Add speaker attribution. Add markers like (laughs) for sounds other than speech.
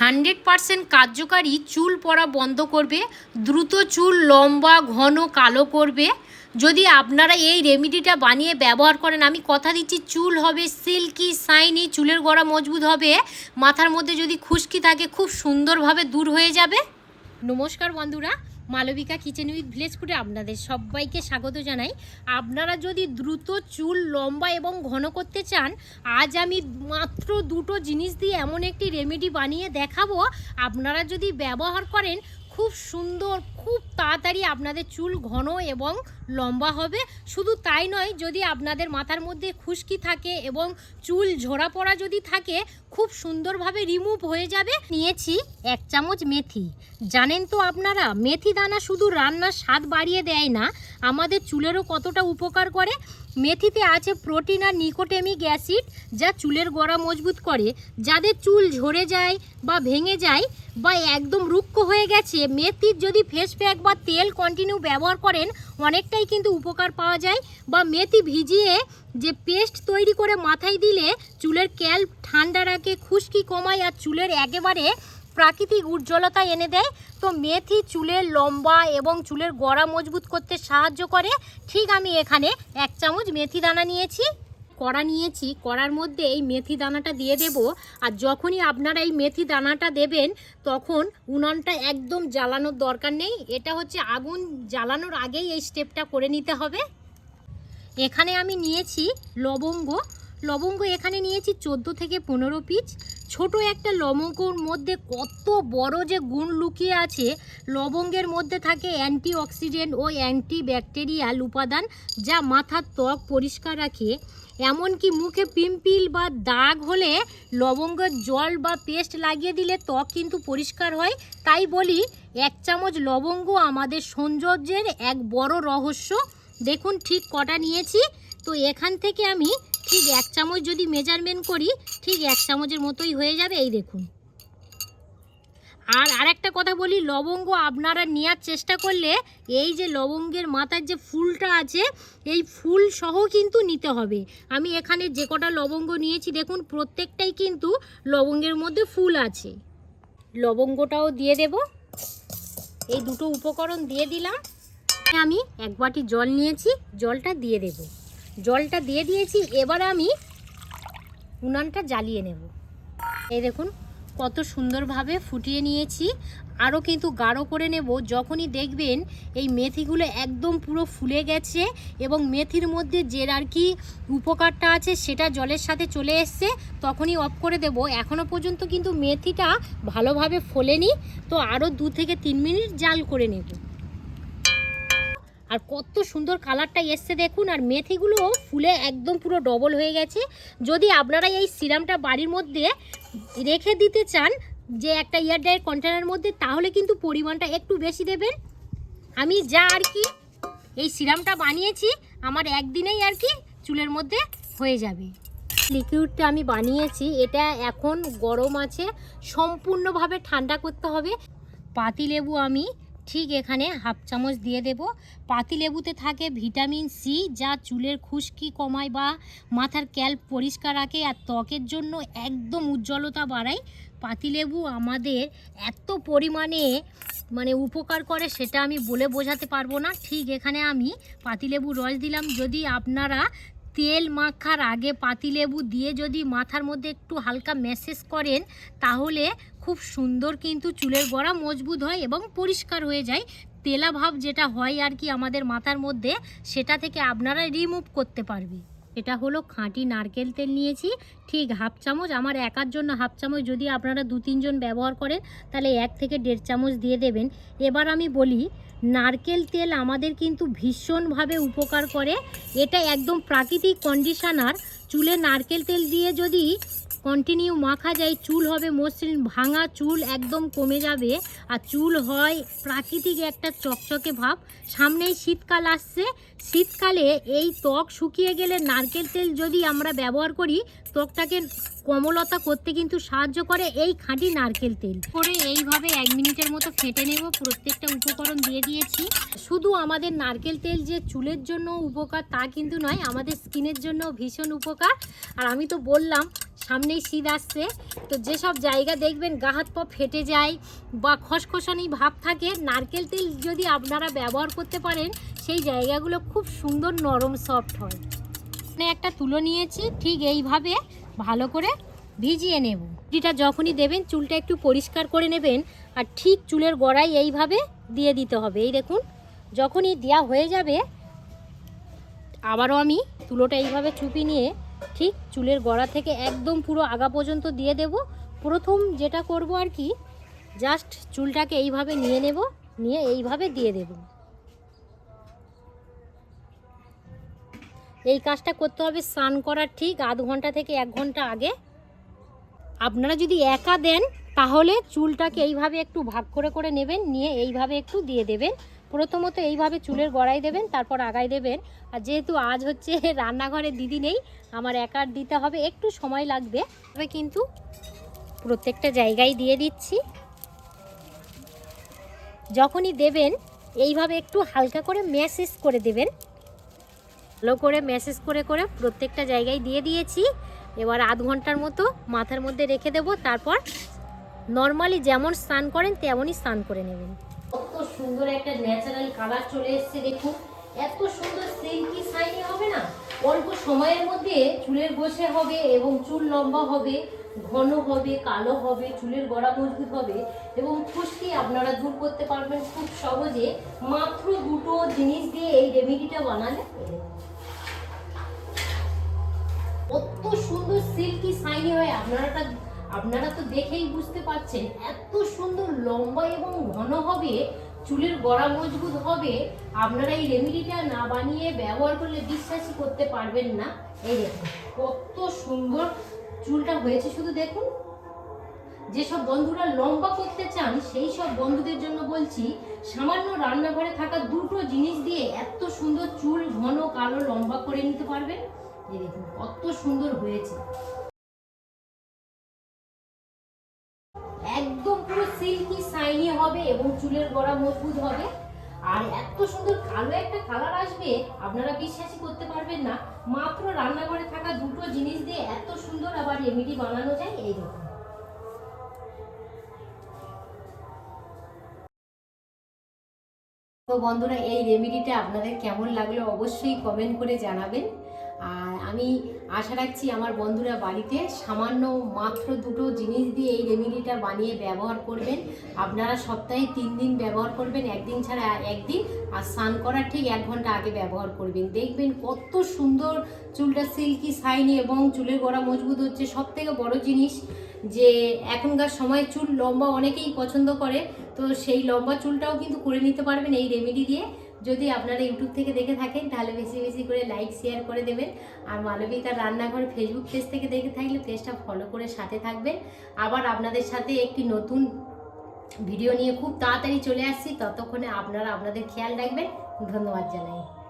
Speaker 1: Hundred percent কার্যকারী চুল পড়া বন্ধ করবে, দ্রুত চুল লম্বা, ঘন, কালো করবে। যদি আপনারা এই রেমিডিটা বানিয়ে ব্যবহার করেন, আমি কথা দিচ্ছি, চুল হবে সিল্কি, সাইনি, চুলের গোড়া মজবুত হবে, মাথার মধ্যে যদি খুশকি থাকে, খুব সুন্দরভাবে দূর হয়ে যাবে। নমস্কার বন্ধুরা মালবিকা কিচেন উইথ ভিলেজ ফুডে আপনাদের সবাইকে স্বাগত জানাই। আপনারা যদি দ্রুত চুল লম্বা এবং ঘন করতে চান, আজ আমি মাত্র দুটো জিনিস দিয়ে এমন একটি রেমেডি বানিয়ে দেখাবো। আপনারা যদি ব্যবহার করেন খুব সুন্দর, খুব তাড়াতাড়ি আপনাদের চুল ঘন এবং লম্বা হবে। শুধু তাই নয়, যদি আপনাদের মাথার মধ্যে খুশকি থাকে এবং চুল ঝরা পড়া যদি থাকে, খুব সুন্দরভাবে রিমুভ হয়ে যাবে। নিয়েছি এক চামচ মেথি। জানেন তো আপনারা, মেথি দানা শুধু রান্নার স্বাদ বাড়িয়ে দেয় না, আমাদের চুলেরও কতটা উপকার করে। মেথিতে আছে প্রোটিন আর নিকোটেমিক অ্যাসিড যা চুলের গোড়া মজবুত করে, যাদের চুল ঝরে যায় বা ভেঙে যায় বা একদম রুক্ষ হয়ে গেছে। মেথির যদি ফেস প্যাক বা তেল কন্টিনিউ ব্যবহার করেন, অনেকটাই কিন্তু উপকার পাওয়া যায়। বা মেথি ভিজিয়ে যে পেস্ট তৈরি করে মাথায় দিলে চুলের ক্যাল্প ঠান্ডা রাখে, খুশকি কমায় আর চুলের একেবারে প্রাকৃতিক উজ্জ্বলতা এনে দেয়। তো মেথি চুলের লম্বা এবং চুলের গড়া মজবুত করতে সাহায্য করে। ঠিক আমি এখানে এক চামচ মেথি দানা নিয়েছি। কড়া নিয়েছি। কড়ার মধ্যে এই মেথি দানাটা দিয়ে দেব। আর যখনই আপনারা এই মেথি দানাটা দেবেন, তখন উনানটা একদম জ্বালানোর দরকার নেই। এটা হচ্ছে আগুন জ্বালানোর আগেই এই স্টেপটা করে নিতে হবে। এখানে আমি নিয়েছি লবঙ্গ। লবঙ্গ এখানে নিয়েছি চোদ্দ থেকে পনেরো পিস ছোট একটা লবঙ্গর মধ্যে কত বড় যে গুণ লুকিয়ে আছে, লবঙ্গের মধ্যে থাকে অ্যান্টি অক্সিডেন্ট ও অ্যান্টি ব্যাকটেরিয়াল উপাদান যা মাথার ত্বক পরিষ্কার রাখে। এমনকি মুখে পিম্পিল বা দাগ হলে লবঙ্গের জল বা পেস্ট লাগিয়ে দিলে ত্বক কিন্তু পরিষ্কার হয়। তাই বলি, এক চামচ লবঙ্গ আমাদের সৌন্দর্যের এক বড় রহস্য। দেখুন ঠিক কটা নিয়েছি। তো এখান থেকে আমি ঠিক এক চামচ যদি মেজারমেন্ট করি, ঠিক এক চামচের মতোই হয়ে যাবে, এই দেখুন। আর আরেকটা কথা বলি, লবঙ্গ আপনারা নেওয়ার চেষ্টা করলে এই যে লবঙ্গের মাথার যে ফুলটা আছে, এই ফুল সহ কিন্তু নিতে হবে। আমি এখানে যে কটা লবঙ্গ নিয়েছি, দেখুন, প্রত্যেকটাই কিন্তু লবঙ্গের মধ্যে ফুল আছে। লবঙ্গটাও দিয়ে দেব। এই দুটো উপকরণ দিয়ে দিলাম। আমি এক বাটি জল নিয়েছি, জলটা দিয়ে দেব। জলটা দিয়ে দিয়েছি, এবার আমি উনানটা জ্বালিয়ে নেব। এই দেখুন, কত সুন্দরভাবে ফুটিয়ে নিয়েছি। আরও কিন্তু গাঢ় করে নেব। যখনই দেখবেন এই মেথিগুলো একদম পুরো ফুলে গেছে এবং মেথির মধ্যে যে আর কি উপকারটা আছে সেটা জলের সাথে চলে এসছে, তখনই অফ করে দেব। এখনও পর্যন্ত কিন্তু মেথিটা ভালোভাবে ফোলেনি। তো আরও দু থেকে তিন মিনিট জাল করে নেব। আর কত সুন্দর কালারটা এসছে দেখুন, আর মেথিগুলো ফুলে একদম পুরো ডবল হয়ে গেছে। যদি আপনারা এই সিরামটা বাড়ির মধ্যে রেখে দিতে চান, যে একটা ইয়ার ডায়ের কন্টেনারের মধ্যে, তাহলে কিন্তু পরিমাণটা একটু বেশি দেবেন। আমি যা আর কি এই সিরামটা বানিয়েছি, আমার একদিনেই আর কি চুলের মধ্যে হয়ে যাবে। লিকুইডটা আমি বানিয়েছি, এটা এখন গরম আছে, সম্পূর্ণভাবে ঠান্ডা করতে হবে। পাতিলেবু আমি ঠিক এখানে হাফ চামচ দিয়ে দেব। পাতিলেবুতে থাকে ভিটামিন সি যা চুলের খুশকি কমায় বা মাথার ক্যাল্প পরিষ্কার রাখে, আর ত্বকের জন্য একদম উজ্জ্বলতা বাড়ায়। পাতিলেবু আমাদের এত পরিমাণে মানে উপকার করে, সেটা আমি বলে বোঝাতে পারব না। ঠিক এখানে আমি পাতিলেবু রস দিলাম। যদি আপনারা তেল মাখার আগে পাতিলেবু দিয়ে যদি মাথার মধ্যে একটু হালকা ম্যাসেজ করেন, তাহলে খুব সুন্দর কিন্তু চুলের গোড়া মজবুত হয় এবং পরিষ্কার হয়ে যায়। তেলা ভাব যেটা হয় আর কি আমাদের মাথার মধ্যে, সেটা থেকে আপনারা রিমুভ করতে পারবে। এটা হলো খাঁটি নারকেল তেল নিয়েছি। ঠিক হাফ চামচ, আমার একার জন্য হাফ চামচ যদি আপনারা দু তিনজন ব্যবহার করেন, তাহলে এক থেকে দেড় চামচ দিয়ে দেবেন। এবার আমি বলি, নারকেল তেল আমাদের কিন্তু ভীষণভাবে উপকার করে। এটা একদম প্রাকৃতিক কন্ডিশনার চুলে নারকেল তেল দিয়ে যদি কন্টিনিউ মাখা যায়, চুল হবে মসৃণ, ভাঙা চুল একদম কমে যাবে আর চুল হয় প্রাকৃতিক একটা চকচকে ভাব। সামনেই শীতকাল আসছে, শীতকালে এই ত্বক শুকিয়ে গেলে নারকেল তেল যদি আমরা ব্যবহার করি, ত্বকটাকে কমলতা করতে কিন্তু সাহায্য করে এই খাঁটি নারকেল তেল। করে এইভাবে এক মিনিটের মতো ফেটে নেব, প্রত্যেকটা উপকরণ দিয়ে দিয়েছি। শুধু আমাদের নারকেল তেল যে চুলের জন্য উপকার তা কিন্তু নয়, আমাদের স্কিনের জন্য ভীষণ উপকার। আর আমি তো বললাম সামনেই শীত আসছে। তো যেসব জায়গা দেখবেন, গা হাত পা ফেটে যায় বা খসখসানি ভাব থাকে, নারকেল তেল যদি আপনারা ব্যবহার করতে পারেন, সেই জায়গাগুলো খুব সুন্দর নরম সফট হয়। এখানে একটা তুলো নিয়েছি, ঠিক এইভাবে ভালো করে ভিজিয়ে নেব। রুটিটা যখনই দেবেন, চুলটা একটু পরিষ্কার করে নেবেন, আর ঠিক চুলের গোড়ায় এইভাবে দিয়ে দিতে হবে। এই দেখুন, যখনই দেওয়া হয়ে যাবে, আবারও আমি তুলোটা এইভাবে চুপি নিয়ে ঠিক চুলের গোড়া থেকে একদম পুরো আগা পর্যন্ত দিয়ে দেব। প্রথম যেটা করব আর কি জাস্ট চুলটাকে এইভাবে নিয়ে নেব, নিয়ে এইভাবে দিয়ে দেব। এই কাজটা করতে হবে স্নান করার ঠিক আধ ঘণ্টা থেকে এক ঘণ্টা আগে। আপনারা যদি একা দেন, তাহলে চুলটাকে এইভাবে একটু ভাগ করে করে নেবেন, নিয়ে এইভাবে একটু দিয়ে দেবেন। প্রথমত এইভাবে চুলের গড়াই দেবেন, তারপর আগায় দেবেন। আর যেহেতু আজ হচ্ছে (laughs) রান্নাঘরে দিদি নেই, আমার একার দিতে হবে, একটু সময় লাগবে। তবে কিন্তু প্রত্যেকটা জায়গায় দিয়ে দিচ্ছি। যখনই দেবেন, এইভাবে একটু হালকা করে ম্যাসেজ করে দেবেন। ভালো করে ম্যাসেজ করে করে প্রত্যেকটা জায়গায় দিয়ে দিয়েছি। এবার আধ ঘণ্টার মতো মাথার মধ্যে রেখে দেব, তারপর নর্মালি যেমন স্নান করেন, তেমনই স্নান করে নেবেন। কত সুন্দর একটা ন্যাচারাল কালার চলে এসেছে, দেখুন। এত সুন্দর সিল্কি শাইনি হবে না? অল্প সময়ের মধ্যে চুলের গোছে হবে এবং চুল লম্বা হবে, ঘন হবে, কালো হবে, চুলের গড়া মজবুত হবে এবং খুশকি আপনারা দূর করতে পারবেন খুব সহজে। মাত্র দুটো জিনিস দিয়ে এই রেমেডিটা বানালে। কত সুন্দর সিল্কি শাইনি হয়, আপনারা আপনারা তো দেখেই বুঝতে পারছেন, এত সুন্দর লম্বা এবং ঘন হবে, চুলের গড়া মজবুত হবে, আপনারা এই রেমেডিটা না বানিয়ে ব্যবহার করলে বিশ্বাসই করতে পারবেন না। এই দেখুন, কত সুন্দর চুলটা হয়েছে, শুধু দেখুন। যেসব বন্ধুরা লম্বা করতে চান, সেই সব বন্ধুদের জন্য বলছি, সামান্য রান্নাঘরে থাকা দুটো জিনিস দিয়ে এত সুন্দর চুল ঘন কালো লম্বা করে নিতে পারবেন। এই দেখুন, কত সুন্দর হয়েছে। সিল্কি শাইনি হবে এবং চুলের গোড়া মজবুত হবে। আর এত সুন্দর কালো একটা কালার আসবে, আপনারা বিশ্বাসই করতে পারবেন না। মাত্র রান্নাঘরে থাকা দুটো জিনিস দিয়ে এত সুন্দর আবার রেমেডি বানানো যায়, এই রকম তো বন্ধুরা, এই রেমেডিটা আপনাদের কেমন লাগল অবশ্যই কমেন্ট করে জানাবেন। আর আমি আশা রাখছি আমার বন্ধুরা বাড়িতে সামান্য মাত্র দুটো জিনিস দিয়ে এই রেমেডিটা বানিয়ে ব্যবহার করবেন। আপনারা সপ্তাহে তিন দিন ব্যবহার করবেন, একদিন ছাড়া একদিন, আর স্নান করার ঠিক এক ঘণ্টা আগে ব্যবহার করবেন। দেখবেন কত সুন্দর চুলটা সিল্কি, সাইনি এবং চুলের গোড়া মজবুত হচ্ছে। সব থেকে বড় জিনিস যে এখনকার সময় চুল লম্বা অনেকেই পছন্দ করে, তো সেই লম্বা চুলটাও কিন্তু করে নিতে পারবেন এই রেমেডি দিয়ে। যদি আপনারা ইউটিউব থেকে দেখে থাকেন, তাহলে বেশি বেশি করে লাইক শেয়ার করে দেবেন। আর মালবিকার রান্নাঘর ফেসবুক পেজ থেকে দেখে থাকলে পেজটা ফলো করে সাথে থাকবেন। আবার আপনাদের সাথে একটি নতুন ভিডিও নিয়ে খুব তাড়াতাড়ি চলে আসছি। ততক্ষণে আপনারা আপনাদের খেয়াল রাখবেন। ধন্যবাদ জানাই।